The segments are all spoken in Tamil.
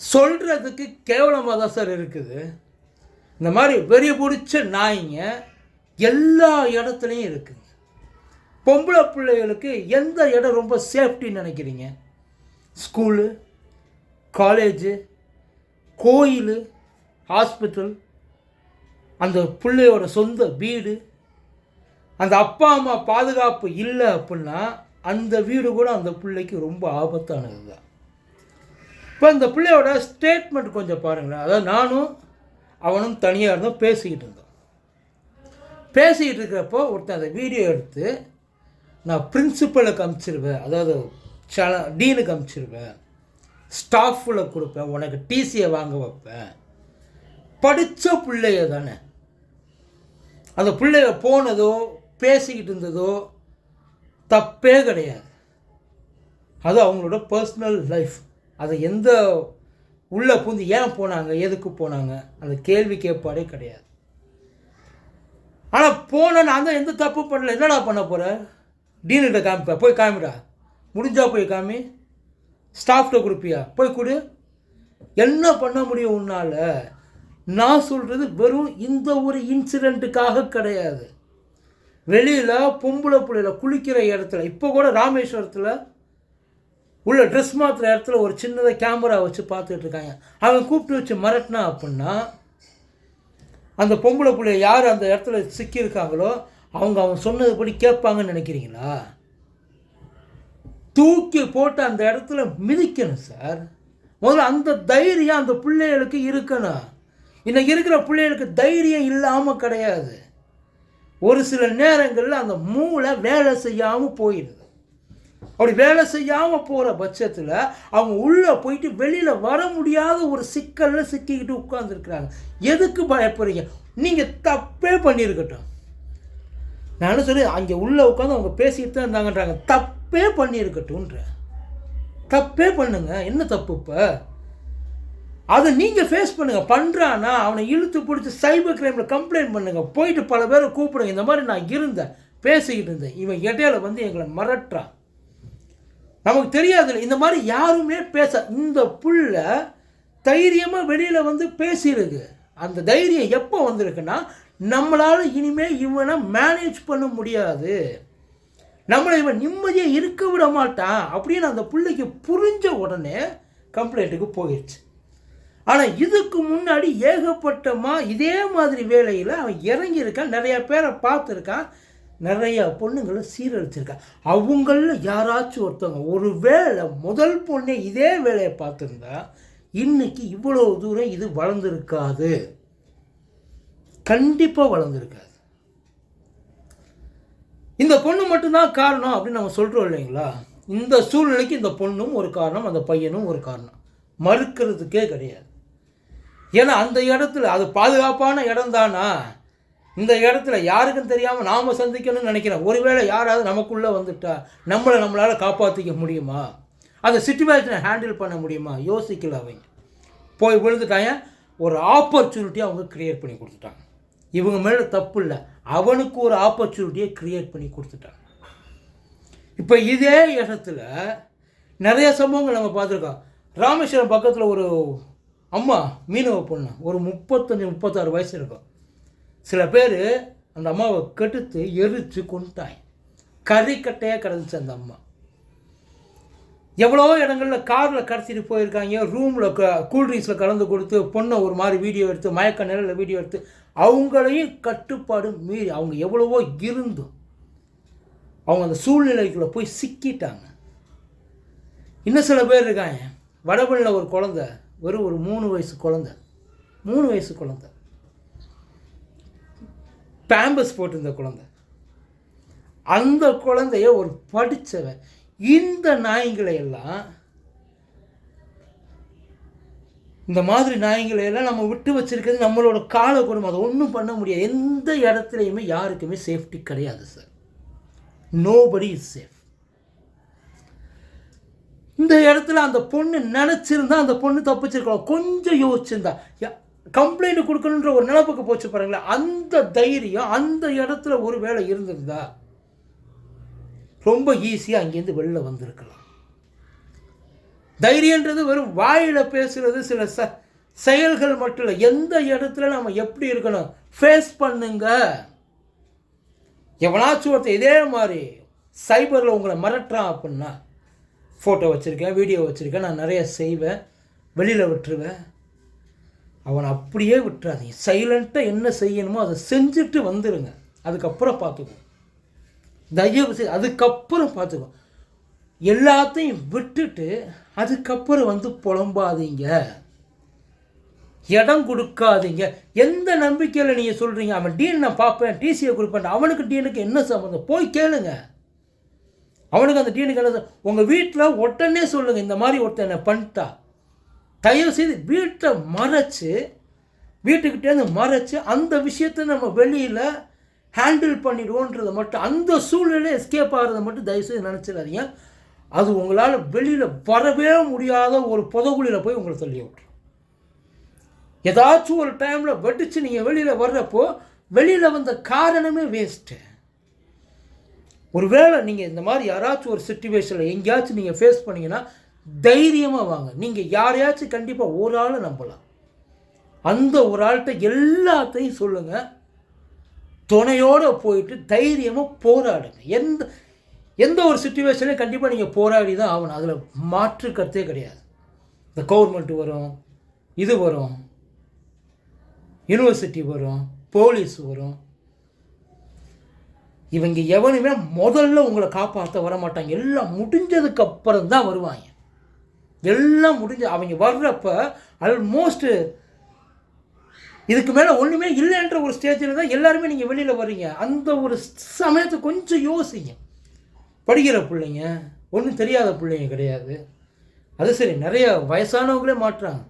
சொல்கிறதுக்கு கேவலமாக தான் சார் இருக்குது. இந்த மாதிரி வெறி பிடிச்ச நாய்ங்க எல்லா இடத்துலையும் இருக்குங்க. பொம்பளை பிள்ளைகளுக்கு எந்த இடம் ரொம்ப சேஃப்டின்னு நினைக்கிறீங்க? ஸ்கூலு காலேஜு கோயில் ஹாஸ்பிட்டல் அந்த பிள்ளையோட சொந்த வீடு அந்த அப்பா அம்மா பாதுகாப்பு இல்லை அப்படின்னா அந்த வீடு கூட அந்த பிள்ளைக்கு ரொம்ப ஆபத்தானது தான் இப்போ இந்த பிள்ளையோட ஸ்டேட்மெண்ட் கொஞ்சம் பாருங்களேன். அதாவது நானும் அவனும் தனியாக இருந்தோம் பேசிக்கிட்டு இருந்தோம். பேசிக்கிட்டு இருக்கிறப்போ ஒருத்தன் அந்த வீடியோ எடுத்து நான் பிரின்சிபலுக்கு அமுச்சிருவேன். அதாவது சல டீனுக்கு அமுச்சிருவேன். ஸ்டாஃபில் கொடுப்பேன். உனக்கு டிசியை வாங்க வைப்பேன். படித்த பிள்ளைய தானே. அந்த பிள்ளைய போனதோ பேசிக்கிட்டு இருந்ததோ தப்பே கிடையாது. அது அவங்களோட பர்சனல் லைஃப் அதை எந்த உள்ளே பூந்து ஏன் போனாங்க எதுக்கு போனாங்க அந்த கேள்வி கேட்பாடே கிடையாது. ஆனால் போன நான் தான் எந்த தப்பு பண்ணல. என்னடா பண்ண போகிற டீன்கிட்ட காமிப்பா. போய் காமிடா. முடிஞ்சா போய் காமி. ஸ்டாஃப்கிட்ட கொடுப்பியா? போய் கொடு. என்ன பண்ண முடியும் உன்னால்? நான் சொல்கிறது வெறும் இந்த ஒரு இன்சிடெண்ட்டுக்காக கிடையாது. வெளியில் பொம்பளை பிள்ளையில குளிக்கிற இடத்துல இப்போ கூட ராமேஸ்வரத்தில் உள்ள ட்ரெஸ் மாற்றுற இடத்துல ஒரு சின்னதாக கேமரா வச்சு பார்த்துட்ருக்காங்க அவன் கூப்பிட்டு வச்சு மிரட்டினா அப்படின்னா அந்த பொம்பளை பிள்ளைய யார் அந்த இடத்துல சிக்கியிருக்காங்களோ அவங்க அவன் சொன்னதுபடி கேட்பாங்கன்னு நினைக்கிறீங்களா? தூக்கி போட்டு அந்த இடத்துல மிதிக்கணும் சார். முதல்ல அந்த தைரியம் அந்த பிள்ளைகளுக்கு இருக்கணும். இன்னைக்கு இருக்கிற பிள்ளைகளுக்கு தைரியம் இல்லாமல் கிடையாது. ஒரு சில நேரங்களில் அந்த மூளை வேலை செய்யாமல் போயிடுது. அப்படி வேலை செய்யாமல் போகிற பட்சத்தில் அவங்க உள்ளே போயிட்டு வெளியில் வர முடியாத ஒரு சிக்கலில் சிக்கிக்கிட்டு உட்காந்துருக்குறாங்க எதுக்கு பயப்படுறீங்க? நீங்கள் தப்பே பண்ணியிருக்கட்டும். நான் என்ன சொல்லி அங்கே உள்ளே உட்காந்து அவங்க பேசிக்கிட்டு தான் இருந்தாங்கன்றாங்க. தப்பே பண்ணியிருக்கட்டும்ன்ற. தப்பே பண்ணுங்க. என்ன தப்பு இப்போ? அதை நீங்கள் ஃபேஸ் பண்ணுங்கள் பண்ணுறான்னா அவனை இழுத்து பிடிச்சி சைபர் கிரைமில் கம்ப்ளைண்ட் பண்ணுங்கள் போயிட்டு பல பேரை கூப்பிடுங்க. இந்த மாதிரி நான் இருந்தேன். பேசிக்கிட்டு இருந்தேன். இவன் இடையில வந்து எங்களை மிரட்டுறான். நமக்கு தெரியாது இந்த மாதிரி யாருமே பேச இந்த புள்ள தைரியமாக வெளியில் வந்து பேசியிருக்கு. அந்த தைரியம் எப்போ வந்திருக்குன்னா நம்மளால் இனிமேல் இவனை மேனேஜ் பண்ண முடியாது. நம்மளை இவன் நிம்மதியாக இருக்க விட மாட்டான் அப்படின்னு அந்த பிள்ளைக்கு புரிஞ்ச உடனே கம்ப்ளைண்ட்டுக்கு போயிடுச்சு ஆனால் இதுக்கு முன்னாடி ஏகப்பட்டமாக இதே மாதிரி வேலையில் அவன் இறங்கியிருக்கான். நிறைய பேரை பார்த்துருக்கான். நிறைய பொண்ணுங்களை சீரழிச்சிருக்காங்க அவங்களில் யாராச்சும் ஒருத்தவங்க ஒரு வேளை முதல் பொண்ணே இதே வேலையை பார்த்துருந்தா இன்னைக்கு இவ்வளோ தூரம் இது வளர்ந்துருக்காது. கண்டிப்பாக வளர்ந்துருக்காது. இந்த பொண்ணு மட்டும்தான் காரணம் அப்படின்னு நம்ம சொல்கிறோம் இல்லைங்களா? இந்த சூழ்நிலைக்கு இந்த பொண்ணும் ஒரு காரணம் அந்த பையனும் ஒரு காரணம். மறுக்கிறதுக்கே கிடையாது. ஏன்னா அந்த இடத்துல அது பாதுகாப்பான இடம் தானா? இந்த இடத்துல யாருக்கும் தெரியாமல் நாம் சந்திக்கணும்னு நினைக்கிறேன். ஒருவேளை யாராவது நமக்குள்ளே வந்துட்டா நம்மளை நம்மளால் காப்பாற்றிக்க முடியுமா? அந்த சுச்சுவேஷனை ஹேண்டில் பண்ண முடியுமா? யோசிக்கல அவங்க. போய் விழுந்துட்டாங்க. ஒரு ஆப்பர்ச்சுனிட்டியை அவங்க க்ரியேட் பண்ணி கொடுத்துட்டாங்க. இவங்க மேலே தப்பு இல்லை. அவனுக்கு ஒரு ஆப்பர்ச்சுனிட்டியை க்ரியேட் பண்ணி கொடுத்துட்டாங்க. இப்போ இதே இடத்துல நிறைய சம்பவங்கள் நம்ம பார்த்துருக்கோம். ராமேஸ்வரம் பக்கத்தில் ஒரு அம்மா மீனவ பொண்ணு. ஒரு முப்பத்தஞ்சு முப்பத்தாறு வயசு இருக்கும். சில பேர் அந்த அம்மாவை கெடுத்து எரித்து கொண்டுட்டாங்க கறிக்கட்டையாக கிடந்துச்சு அந்த அம்மா. எவ்வளோ இடங்களில் காரில் கடத்திட்டு போயிருக்காங்க. ரூமில் க கூல்ட்ரிங்க்ஸில் கலந்து கொடுத்து பொண்ணை ஒரு மாதிரி வீடியோ எடுத்து மயக்க நிலையில் வீடியோ எடுத்து அவங்களையும் கட்டுப்பாடு மீறி அவங்க எவ்வளவோ இருந்தும் அவங்க அந்த சூழ்நிலைக்குள்ளே போய் சிக்கிட்டாங்க. இன்னும் சில பேர் இருக்காங்க. வடபழனியில் ஒரு குழந்த வெறும் ஒரு மூணு வயசு குழந்த. மூணு வயசு குழந்த. பேம்பஸ் போட்டிருந்த குழந்தை. அந்த குழந்தைய ஒரு படித்தவன் இந்த நாய்களை எல்லாம் இந்த மாதிரி நாய்களை எல்லாம் நம்ம விட்டு வச்சிருக்கிறது நம்மளோட கால குடும்பம் அதை ஒன்றும் பண்ண முடியாது. எந்த இடத்துலையுமே யாருக்குமே சேஃப்டி கிடையாது சார் நோபடி இஸ் சேஃப் இந்த இடத்துல அந்த பொண்ணு நினச்சிருந்தா அந்த பொண்ணு தப்பிச்சிருக்கலாம். கொஞ்சம் யோசிச்சிருந்தா கம்ப்ளைண்ட் கொடுக்கணுன்ற ஒரு நினப்புக்கு போச்சு பாருங்களேன். அந்த தைரியம் அந்த இடத்துல ஒரு வேளை இருந்திருந்தா ரொம்ப ஈஸியாக அங்கேருந்து வெளில வந்திருக்கலாம். தைரியன்றது வெறும் வாயில் பேசுகிறது சில ச செயல்கள் மட்டும் இல்லை. எந்த இடத்துல நம்ம எப்படி இருக்கணும்? ஃபேஸ் பண்ணுங்க. எவனாச்சும் ஒருத்தன் இதே மாதிரி சைபரில் உங்களை மிரட்டுறான் அப்படின்னா ஃபோட்டோ வச்சுருக்கேன் வீடியோ வச்சுருக்கேன் நான் நிறைய செய்வேன் வெளியில் விட்டுருவேன். அவனை அப்படியே விட்டுறாதீங்க. சைலண்ட்டாக என்ன செய்யணுமோ அதை செஞ்சுட்டு வந்துடுங்க அதுக்கப்புறம் பார்த்துக்குவோம். தயவு செய்து அதுக்கப்புறம் பார்த்துக்குவோம். எல்லாத்தையும் விட்டுட்டு அதுக்கப்புறம் வந்து புலம்பாதீங்க. இடம் கொடுக்காதீங்க. எந்த நம்பிக்கையில் நீங்கள் சொல்கிறீங்க அவன் டீன் நான் பார்ப்பேன் டிசியை கொடுப்பேன். அவனுக்கு டீனுக்கு என்ன சம்மந்தம் போய் கேளுங்க. அவனுக்கு அந்த டீனுக்கு என்ன உங்கள் வீட்டில் உடனே சொல்லுங்கள் இந்த மாதிரி ஒருத்தனை பண்ணிட்டா. தயவு செய்து வீட்டை மறைச்சு வீட்டுக்கிட்டேருந்து மறைச்சு அந்த விஷயத்தை நம்ம வெளியில் ஹேண்டில் பண்ணிடுவோன்றதை மட்டும் அந்த சூழ்நிலை எஸ்கேப் ஆகிறத மட்டும் தயவுசெய்து நினச்சிடாதீங்க. அது உங்களால் வெளியில் வரவே முடியாத ஒரு புதகுழியில் போய் உங்களை தள்ளி விட்ரும் ஏதாச்சும் ஒரு டைமில் வெடிச்சு நீங்கள் வெளியில் வர்றப்போ வெளியில் வந்த காரணமே வேஸ்ட்டு ஒருவேளை நீங்கள் இந்த மாதிரி யாராச்சும் ஒரு சுச்சுவேஷனில் எங்கேயாச்சும் நீங்கள் ஃபேஸ் பண்ணீங்கன்னா தைரியமாக வாங்க. நீங்கள் யாரையாச்சும் கண்டிப்பாக ஒரு ஆளை நம்பலாம். அந்த ஒரு ஆள்கிட்ட எல்லாத்தையும் சொல்லுங்கள் துணையோடு போயிட்டு தைரியமாக போராடுங்க. எந்த எந்த ஒரு சுச்சுவேஷன்லையும் கண்டிப்பாக நீங்கள் போராடி தான் ஆகணும். அதில் மாற்று கருத்தே கிடையாது. இந்த கவர்மெண்ட் வரும் இது வரும் யூனிவர்சிட்டி வரும் போலீஸ் வரும். இவங்க எவனுமே முதல்ல உங்களை காப்பாற்ற வர மாட்டாங்க. எல்லாம் முடிஞ்சதுக்கு அப்புறம் தான் வருவாங்க. எல்லாம் முடிஞ்சு அவங்க வர்றப்ப ஆல்மோஸ்ட் இதுக்கு மேலே ஒன்றுமே இல்லைன்ற ஒரு ஸ்டேஜில் தான் எல்லாருமே நீங்கள் வெளியில் வர்றீங்க. அந்த ஒரு சமயத்தை கொஞ்சம் யோசிங்க. படிக்கிற பிள்ளைங்க ஒன்றும் தெரியாத பிள்ளைங்க கிடையாது. அது சரி நிறைய வயசானவங்களே மாட்டுறாங்க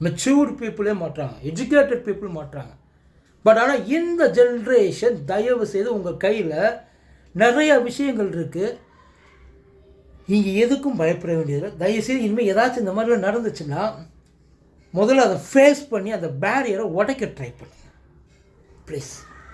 மெச்சூர்டு பீப்புளே மாட்டுறாங்க எஜுகேட்டட் பீப்புள் மாட்டுறாங்க பட் ஆனால் இந்த ஜென்ரேஷன் தயவு செய்து உங்கள் கையில் நிறைய விஷயங்கள் இருக்குது நீங்கள் எதுக்கும் பயப்பட வேண்டியதில்லை. தயவுசெய்து இனிமேல் ஏதாச்சும் இந்த மாதிரிலாம் நடந்துச்சுன்னா முதல்ல அதை ஃபேஸ் பண்ணி அந்த பேரியரை உடைக்க ட்ரை பண்ணுங்கள் ப்ளீஸ்